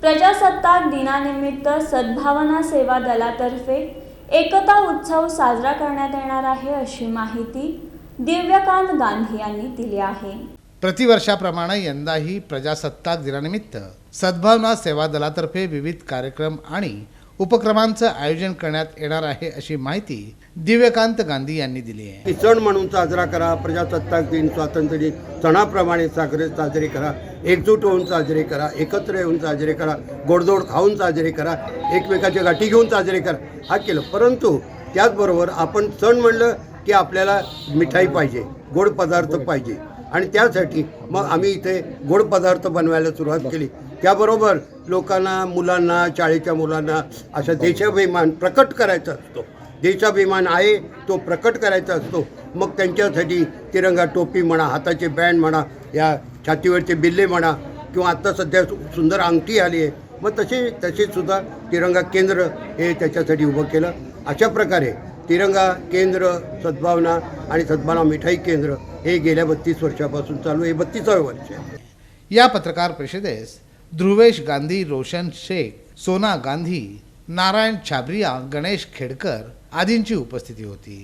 प्रजासत्ताक दिनानिमित्त सद्भावना सेवा दलातर्फे एकता उत्सव साजरा करण्यात येणार आहे अशी माहिती दिव्यकांत गांधी यांनी दिली आहे. प्रतिवर्षाप्रमाणे यंदाही प्रजासत्ताक दिनानिमित्त सद्भावना सेवा दलातर्फे विविध कार्यक्रम आणि उपक्रमांचं आयोजन करण्यात येणार आहे अशी माहिती दिव्यकांत गांधी यांनी दिली आहे. सण म्हणून साजरा करा प्रजासत्ताक दिन स्वातंत्र्य दिन सणाप्रमाणे साजरे साजरे करा एकजूट होऊन साजरे करा एकत्र येऊन साजरे करा गोडधोड खाऊन साजरे करा एकमेकाच्या गाठी घेऊन साजरे करा. हा केलं. परंतु त्याचबरोबर आपण सण म्हणलं की आपल्याला मिठाई पाहिजे गोड पदार्थ पाहिजे. आणि त्यासाठी मग आम्ही इथे गोड पदार्थ बनवायला सुरुवात केली. त्याबरोबर लोकांना मुलांना शाळेच्या मुलांना अशा देशाभिमान प्रकट करायचा असतो. देशाभिमान आहे तो प्रकट करायचा असतो. मग त्यांच्यासाठी तिरंगा टोपी म्हणा हाताचे बँड म्हणा या छातीवरचे बिल्ले म्हणा किंवा आत्ता सध्या सु- सुंदर अंगठी आली आहे. मग तसे तसेसुद्धा तिरंगा केंद्र हे त्याच्यासाठी उभं केलं. अशा प्रकारे तिरंगा केंद्र सद्भावना आणि सद्भावना मिठाई केंद्र हे गेल्या बत्तीस वर्षापासून चालू आहे. बत्तीसावे वर्ष आहे. या पत्रकार परिषदेस ध्रुवेश गांधी रोशन शेख सोना गांधी नारायण छाबरिया गणेश खेडकर आदींची उपस्थिती होती.